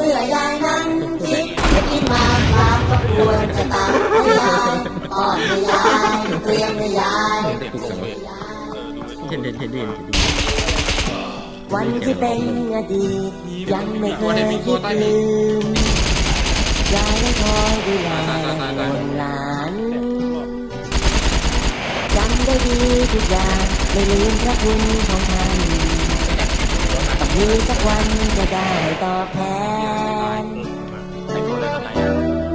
มื่อยายนั้นคิดจะกินมากปลาก็ควรจะตักให้ยายป้อนให้ยายเตรียมให้ยายเตรียมให้ยายเห็นเด่นเห็นเด่นวันที่เป็นอดีตยังไม่เคยคิดลืมยายได้คอยดูแลคนหลานจำได้ดีทุกอย่างไม่ลืมพระคุณของท่าน มีสักวันจะได้ตอบแทน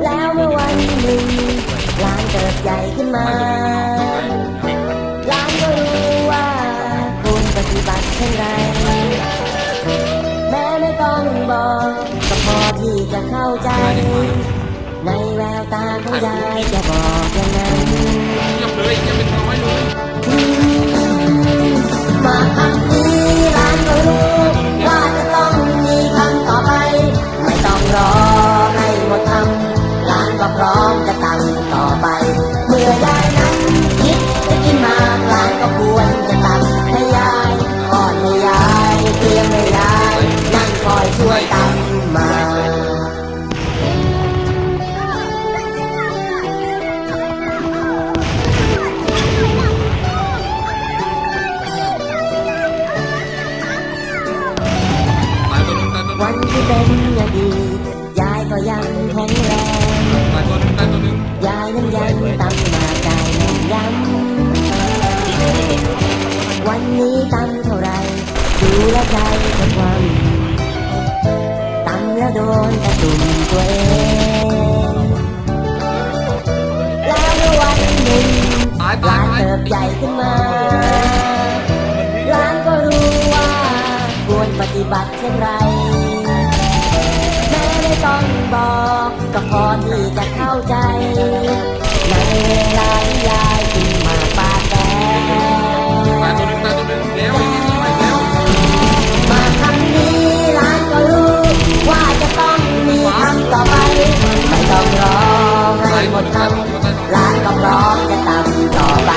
แล้วเมื่อวันหนึ่งหลานเติบใหญ่ขึ้นมาหลานก็รู้ว่าควรปฏิบัติเช่นไร แม้ไม่ต้องบอกก็พอที่จะเข้าใจ ในแววตาของยายจะบอกย่างนั้นเงี เป็นอดีตยายก็ยังแข็งแรงตายตัวนึงตายตัวนึงยายนั้นยังตั้งมาใจแน่นย้ำวันนี้ตั้งเท่าไรดูแลใจจะความตั้งแล้วโดนกระตุ่มตัวเองแล้ววันหนึ่งตายหตาลานเติบใหญ่ขึ้นมาหลานก็รู้ว่าควรปฏิบัติเช่นไร อกก็พอที่จะเข้าใจในเวลาที่ยายกินมาปาแดงตาตัวนึงมาตัวนึงแล้วไอ้นี่มาแล้วมาคำนี้หลานก็รู้ ว่าจะต้องมีคำต่อไปไม่ต้องรอให้หมดคำหลานก็ร้อจะตำต่อไป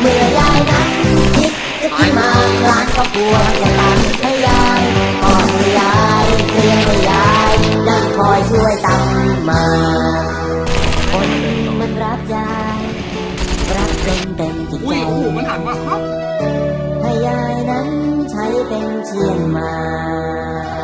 เมื่อยายนั้นคิดจะกินมากหลานก็ควจะตำให้ยาย ก่อนให้ยายเรียมให้ยายนั่งคอยช่วยตำมาคนมันรักยายรักจนเต็มจิตอุ้ใจยโอ้โหมันหันมาครับให้ยายนั้นใช้เป็นเชียนหมาก